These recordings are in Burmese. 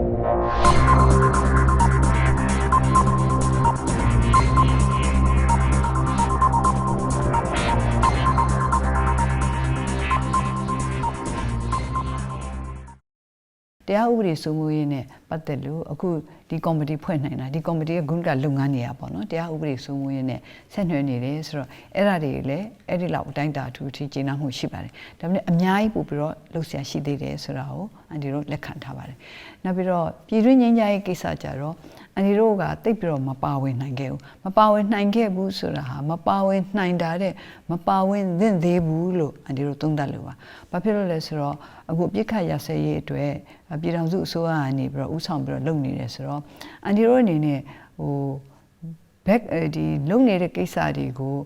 Thank you. တရားဥပဒေစိုးမိုးရေးနဲ့ပတ်သက်လို့အခုဒီကော်မတီဖွဲ့နိုင်တာဒီကော်မတီကဂုဏ်ကလုပ်ငန်းနေရပါတော့တရားဥပဒေစိုးမိုးရေးနဲ့ဆက်နွယ်နေတယ်ဆိုတော့အဲ့ဒါတွေလည်းအဲ့ဒီလောက်အတိုင်းအတာအထူးအထိကျေနပ်မှုရှိပါတယ်ဒါပေမဲ့အများကြီးပို့ပြီးတော့လှုပ်ရှားရှိသေးတယ်ဆိုတာကိုအန်ဒီတို့လက်ခံထားပါတယ်နောက်ပြီးတော့ပြည်တွင်းငြိမ်းချမ်းရေးကိစ္စကြတော့ အန်ဒီတို့ကတိတ်ပြီးတော့မပါဝင်နိုင်ခဲ့ဘူးမပါဝင်နိုင်ခဲ့ဘူးဆိုတာဟာမပါဝင်နိုင်တာတဲ့မပါဝင်သင့်သေးဘူးလို့အန်ဒီတို့သုံးသပ်လို့ပါဘာဖြစ်လို့လဲဆိုတော့အခုပြစ်ခတ်ရစဲရေးအတွက်ပြည်ထောင်စုအစိုးရကနေပြီးတော့ဥဆောင်ပြီးတော့လုပ်နေတယ်ဆိုတော့အန်ဒီတို့အနေနဲ့ဟို back ဒီလုပ်နေတဲ့ကိစ္စတွေကို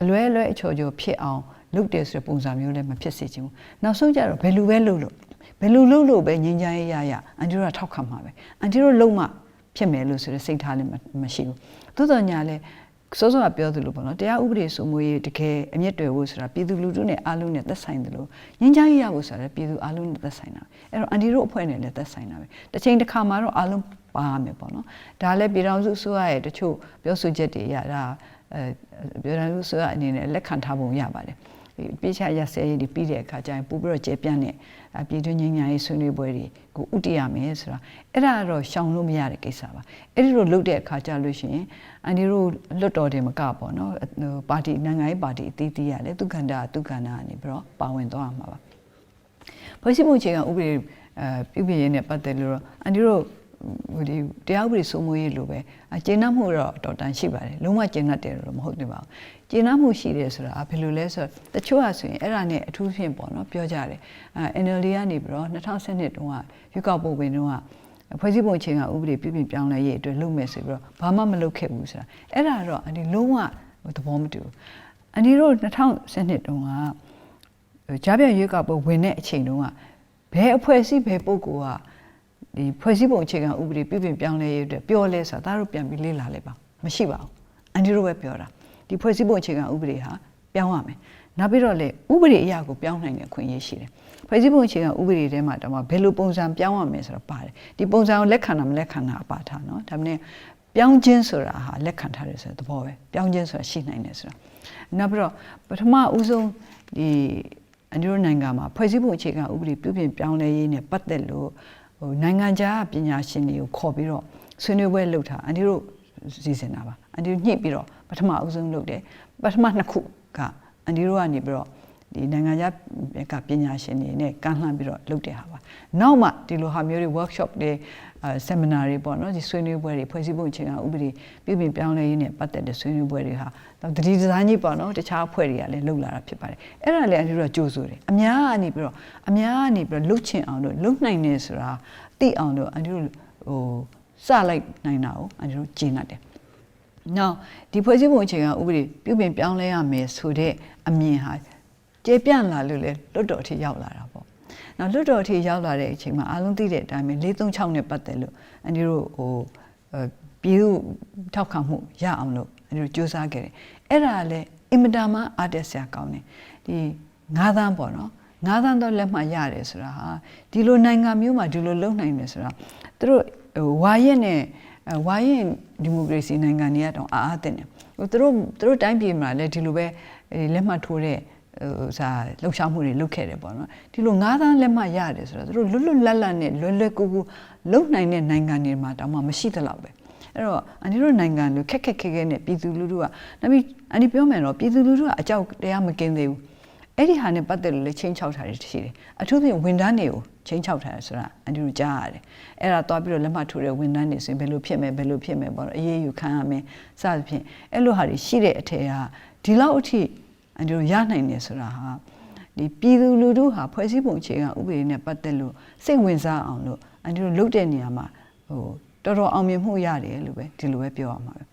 အလွဲအလွဲအချော်ချော်ဖြစ်အောင်လုပ်တယ်ဆိုတဲ့ပုံစံမျိုးလည်းမဖြစ်စေချင်ဘူးနောက်ဆုံးကြတော့ဘယ်လိုပဲလုပ်လို့ဘယ်လိုလုပ်လို့ပဲငြိမ်းချမ်းရေးရရအန်တီတို့ကထောက်ခံမှာပဲအန်တီတို့လုံးမ ဖြစ်မယ်လို့ဆိုတဲ့စိတ်ထားလည်းမရှိဘူးသို့တော်ညာလည်းစောစောကပြောသလိုပေါ့နော်တရားဥပဒေစိုးမိုးရေးတကယ်အမြင့်တွေဖို့ဆိုတာပြည်သူလူထုနဲ့အားလုံးနဲ့သက်ဆိုင်တယ်လို့ငြိမ်းချမ်းရေးရဖို့ဆိုတာလည်းပြည်သူအားလုံးနဲ့သက်ဆိုင်တာပဲအဲ့တော့အန်တီတို့အဖွဲ့နဲ့လည်းသက်ဆိုင်တာပဲတစ်ချိန်တစ်ခါမှာတော့အားလုံးပါရမယ်ပေါ့နော်ဒါလည်းပြည်တော်စုအစိုးရရဲ့တချို့ပြောဆိုချက်တွေရတာအဲပြည်တော်စုအစိုးရအနေနဲ့လက်ခံထားပုံရပါတယ် ပြေချရဆဲရေးဒီပြီးတဲ့အခါကျရင်ပို့ပြီးတော့ကျေပြန့်တဲ့ပြည်တွင်းငြိမ်းချမ်းရေးဆွေးနွေးပွဲတွေကိုဥတည်ရမယ်ဆိုတာအဲ့ဒါကတော့ရှောင်လို့မရတဲ့ကိစ္စပါအဲ့ဒီလိုလုပ်တဲ့အခါကျလို့ရှိရင်အန်ဒီတို့လွတ်တော်တယ်မကပေါ့နော်ပါတီနိုင်ငံရေးပါတီအသီးသီးရလဲသူကန္တာသူကန္တာကနေပြီးတော့ပါဝင်သွားမှာပါဖွဲ့စည်းပုံအခြေခံဥပဒေအဲပြုပြင်ရေးနဲ့ပတ်သက်လို့အန်ဒီတို့ ဟိုဒီတရားဥပဒေစိုးမိုးရေးလိုပဲအကျဉ်းနှမှုတော့တော်တန်ရှိပါတယ်လုံးဝကျဉ်းတယ်တော့မဟုတ်သေးပါဘူးကျဉ်းနှမှုရှိတယ်ဆိုတာဘယ်လိုလဲဆိုတော့တချို့ကဆိုရင်အဲ့ဒါနဲ့အထူးဖြင့်ပေါ့နော်ပြောကြတယ်အဲ NLD ကနေပြီးတော့2012တုန်းကရွေးကောက်ပွဲဝင်တုန်းကဖွဲ့စည်းပုံချင်းကဥပဒေပြုပြင်ပြောင်းလဲရေးအတွက်လုပ်မယ်ဆိုပြီးတော့ဘာမှမလုပ်ခဲ့ဘူးဆိုတာအဲ့ဒါတော့အဒီလုံးဝသဘောမတူဘူးအန်ဒီတို့2012တုန်းကကြားပြရွေးကောက်ပွဲဝင်တဲ့အချိန်တုန်းကဘယ်အဖွဲ့အစည်းဘယ်ပုဂ္ဂိုလ်က ဒီဖွဲ့စည်းပုံအခြေခံဥပဒေပြုပြင်ပြောင်းလဲရေးအတွက်ပြောလဲဆိုတာဒါတို့ပြန်ပြီးလေ့လာလိုက်ပါမရှိပါဘူးအန်ဒီတို့ပဲပြောတာဒီဖွဲ့စည်းပုံအခြေခံဥပဒေဟာပြောင်းရမယ်နောက်ပြီးတော့လေဥပဒေအရာကိုပြောင်းနိုင်တဲ့ခွင့်ရရှိတယ်ဖွဲ့စည်းပုံအခြေခံဥပဒေထဲမှာတော့ဘယ်လိုပုံစံပြောင်းရမယ်ဆိုတော့ပါတယ်ဒီပုံစံကိုလက်ခံတာမလက်ခံတာအပါထားเนาะဒါပေမဲ့ပြောင်းခြင်းဆိုတာဟာလက်ခံထားတယ်ဆိုတဲ့သဘောပဲပြောင်းခြင်းဆိုတာရှိနိုင်တယ်ဆိုတာနောက်ပြီးတော့ပထမဦးဆုံးဒီအန်ဒီတို့နိုင်ငံမှာဖွဲ့စည်းပုံအခြေခံဥပဒေပြုပြင်ပြောင်းလဲရေးနဲ့ပတ်သက်လို့ဟို နိုင်ငံခြားပညာရှင်တွေကိုခေါ်ပြီးတော့ဆွေးနွေးပွဲလုပ်တာအန်ဒီတို့စီစဉ်တာပါအန်ဒီတို့ညှိပြီးတော့ပထမအဦးဆုံးလုပ်တယ်ပထမနှစ်ခုကအန်ဒီတို့ကနေပြီးတော့ ဒီနိုင်ငံခြားကပညာရှင်တွေနဲ့ကမ်းလှမ်းပြီးတော့လုပ်တဲ့ဟာပါနောက်မှဒီလိုဟာမျိုးတွေ workshop တွေအဲ seminar တွေပေါ့နော်ဒီဆွေးနွေးပွဲတွေဖွဲ့စည်းပုံအခြေခံဥပဒေပြုပြင်ပြောင်းလဲရေးနဲ့ပတ်သက်တဲ့ဆွေးနွေးပွဲတွေဟာတတိဒီဇိုင်းကြီးပေါ့နော်တခြားအဖွဲ့တွေကလည်းလုပ်လာတာဖြစ်ပါတယ်အဲ့ဒါလည်းအန်ဒီတို့ကကြိုးဆိုတယ်အများကနေပြီးတော့အများကနေပြီးတော့လှုပ်ချင်အောင်လို့လှုပ်နိုင်နေဆိုတာသိအောင်လို့အန်ဒီတို့ဟိုစလိုက်နိုင်တာကိုအန်ဒီတို့ကျင့်တတ်တယ်နောက်ဒီဖွဲ့စည်းပုံအခြေခံဥပဒေပြုပြင်ပြောင်းလဲရမယ်ဆိုတဲ့အမြင်ဟာ ကျေပြန့်လာလို့လေလွတ်တော်အထိရောက်လာတာပေါ့။နောက်လွတ်တော်အထိရောက်လာတဲ့အချိန်မှာအားလုံးသိတဲ့အတိုင်းပဲ436နဲ့ပတ်သက်လို့အန်ဒီတို့ဟိုပြည်သူထောက်ခံမှုရအောင်လို့အန်ဒီတို့စူးစမ်းခဲ့တယ်။အဲ့ဒါလည်းအင်မတန်မှအားတက်စရာကောင်းတယ်။ဒီ9သန်းပေါ့နော်။9သန်းတော့လက်မှတ်ရတယ်ဆိုတာဟာဒီလိုနိုင်ငံမျိုးမှာဒီလိုလုပ်နိုင်တယ်ဆိုတာသူတို့ဟိုဝါရက်နဲ့ဝါရင်ဒီမိုကရေစီနိုင်ငံတွေကတော့အားအားတင်တယ်ဟိုသူတို့သူတို့တိုင်းပြည်မှာလည်းဒီလိုပဲလက်မှတ်ထိုးတဲ့ ဟိုစာလှုပ်ရှားမှုတွေလုပ်ခဲ့တယ်ပေါ့နော်ဒီလိုငါးသန်းလက်မှတ်ရတယ်ဆိုတော့သူတို့လွတ်လွတ်လပ်လပ်နဲ့လွယ်လွယ်ကူကူလုပ်နိုင်တဲ့နိုင်ငံတွေမှာတောင်မှမရှိသလောက်ပဲအဲ့တော့အန်ဒီတို့နိုင်ငံလိုခက်ခက်ခဲခဲနဲ့ပြည်သူလူထုကနောက်ပြီးအန်ဒီပြောမယ်တော့ပြည်သူလူထုကအကြောက်တရားမကင်းသေးဘူးအဲ့ဒီဟာနဲ့ပတ်သက်လို့လည်းချင်းချောက်ထားတယ်ရှိတယ်အထူးသဖြင့်ဝန်ထမ်းတွေကိုချင်းချောက်ထားတယ်ဆိုတာအန်ဒီတို့ကြားရတယ်အဲ့ဒါသွားပြီးတော့လက်မှတ်ထိုးတဲ့ဝန်ထမ်းတွေဆိုရင်ဘယ်လိုဖြစ်မယ်ဘယ်လိုဖြစ်မယ်ပေါ့နော်အေးအေးယူခံရမယ်စသဖြင့်အဲ့လိုဟာတွေရှိတဲ့အထက်ကဒီလောက်အထိ အန်ဒီတို့ရနိုင်တယ်ဆိုတာဟာဒီပြည်သူလူထုဟာဖွဲ့စည်းပုံအခြေခံဥပဒေနဲ့ပတ်သက်လို့စိတ်ဝင်စားအောင်လို့အန်ဒီတို့လုပ်တဲ့နေရာမှာဟိုတော်တော်အောင်မြင်မှုရတယ်လို့ပဲဒီလိုပဲပြောရမှာပဲ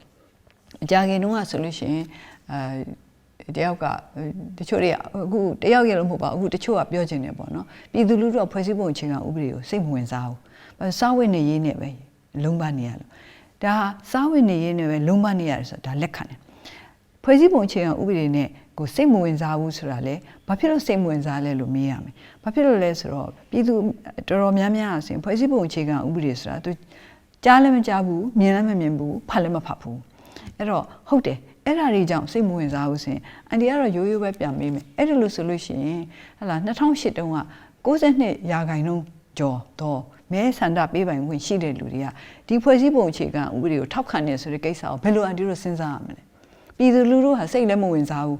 အကြခင်တုန်းကဆိုလို့ရှိရင်အဲတယောက်ကတချို့တွေကအခုတယောက်ရလို့မဟုတ်ပါဘူးအခုတချို့ကပြောချင်တယ်ပေါ့နော်ပြည်သူလူထုကဖွဲ့စည်းပုံအခြေခံဥပဒေကိုစိတ်မဝင်စားဘူးစားဝတ်နေရေးနဲ့ပဲလုံးပနေရလို့ဒါစားဝတ်နေရေးနဲ့ပဲလုံးပနေရတယ်ဆိုတာဒါလက်ခံတယ်ဖွဲ့စည်းပုံအခြေခံဥပဒေနဲ့ ကိုစိတ်မဝင်စားဘူးဆိုတာလေဘာဖြစ်လို့စိတ်မဝင်စားလဲလို့မေးရမယ်ဘာဖြစ်လို့လဲဆိုတော့ပြည်သူတော်တော်များများအစဉ်ဖွဲ့စည်းပုံအခြေခံဥပဒေဆိုတာသူကြားလည်းမကြားဘူးမြင်လည်းမမြင်ဘူးဖတ်လည်းမဖတ်ဘူးအဲ့တော့ဟုတ်တယ်အဲ့ဒါတွေကြောင့်စိတ်မဝင်စားဘူးဆိုရင်အန်ဒီကတော့ရိုးရိုးပဲပြန်မေးမယ်အဲ့ဒါလို့ဆိုလို့ရှိရင်ဟလာ2008တုန်းက62ရာခိုင်နှုန်းကျော်တော့မဲဆန္ဒပေးပိုင်ခွင့်ရှိတဲ့လူတွေကဒီဖွဲ့စည်းပုံအခြေခံဥပဒေကိုထောက်ခံနေဆိုတဲ့ကိစ္စကိုဘယ်လိုအန်ဒီတို့စဉ်းစားရမလဲ ပြည်သူလူထုဟာစိတ်လည်းမဝင်စားဘူး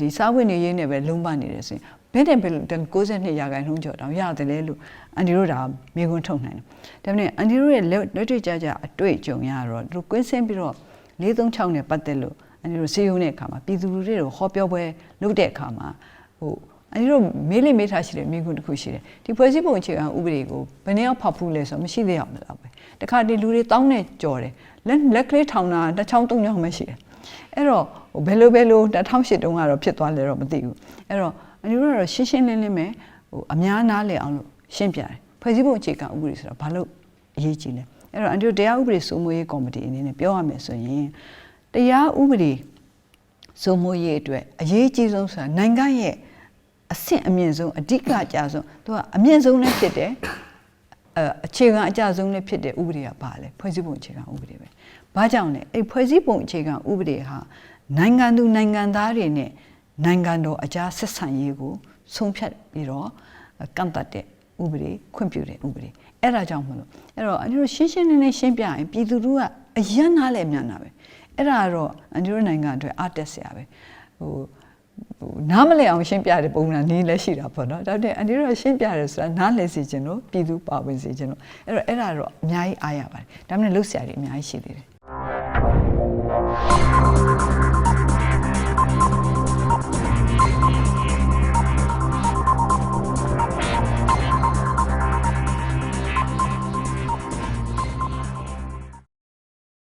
ဒီစားဝတ်နေရေးနဲ့ပဲလုံးပနေတယ်ဆိုရင်ဘယ်နဲ့ဘယ်လို62ရာခိုင်နှုန်းကျော်တောင်ရတယ်လေလို့အန်ဒီတို့ဒါမြေခွန်းထုတ်နိုင်တယ်ဒါပေမဲ့အန်ဒီတို့ရဲ့လက်တွေ့ကြကြအတွေ့အကြုံရတော့သူကွင်းဆင်းပြီးတော့436နဲ့ပတ်သက်လို့အန်ဒီတို့စေယုံတဲ့အခါမှာပြည်သူလူထုတွေကိုဟောပြောပွဲလုပ်တဲ့အခါမှာဟိုအဲဒီတော့မေးလိမေးထားရှိတယ်မိကုတစ်ခုရှိတယ်ဒီဖွဲ့စည်းပုံအခြေခံဥပဒေကိုဘယ်နှယောက်ဖောက်ဖူးလဲဆိုတော့မရှိသေးအောင်လားပဲတခါဒီလူတွေတောင်းနေကြော်တယ်လက်လက်ကလေးထောင်တာတစ်ချောင်းသုံးချောင်းမှရှိတယ် အဲ့တော့ဟိုဘယ်လိုဘယ်လို2008တုန်းကတော့ဖြစ်သွားလဲတော့မသိဘူးအဲ့တော့အန်ဒီတို့ကတော့ရှင်းရှင်းလင်းလင်းပဲဟိုအများနားလည်အောင်လို့ရှင်းပြတယ်ဖွဲ့စည်းပုံအခြေခံဥပဒေဆိုတော့ဘာလို့အရေးကြီးလဲအဲ့တော့အန်ဒီတို့တရားဥပဒေစိုးမိုးရေးကော်မတီအနေနဲ့ပြောရမယ်ဆိုရင်တရားဥပဒေစိုးမိုးရေးအတွက်အရေးကြီးဆုံးဆိုတာနိုင်ငံရဲ့အဆင့်အမြင့်ဆုံးအဓိကအကြဆုံးသူကအမြင့်ဆုံးလည်းဖြစ်တယ် အဲအခြေခံအကြဆုံးလည်းဖြစ်တဲ့ဥပဒေကပါလေဖွဲ့စည်းပုံအခြေခံဥပဒေပဲဘာကြောင့်လဲအဲ့ဖွဲ့စည်းပုံအခြေခံဥပဒေဟာနိုင်ငံသူနိုင်ငံသားတွေနဲ့နိုင်ငံတော်အကြားဆက်ဆံရေးကိုဆုံးဖြတ်ပြီးတော့ကန့်တတ်တဲ့ဥပဒေခွင့်ပြုတဲ့ဥပဒေအဲ့ဒါကြောင့်မလို့အဲ့တော့အန်ဒီတို့ရှင်းရှင်းလင်းလင်းရှင်းပြရင်ပြည်သူတို့ကအယံနားလဲမြန်တာပဲအဲ့ဒါကတော့အန်ဒီတို့နိုင်ငံအတွက်အားတက်စရာပဲဟို ဟိုနားမလည်အောင်ရှင်းပြတဲ့ပုံစံနည်းလည်းရှိတာပေါ့နော်ဒါပေမဲ့အန်ဒီတို့ကရှင်းပြတယ်ဆိုတာနားလည်စေခြင်းလို့ပြည်သူပါဝင်စေခြင်းလို့အဲ့တော့အဲ့ဒါတော့အများကြီးအားရပါတယ်ဒါပေမဲ့လှုပ်ရှားတွေအများကြီးရှိသေးတယ်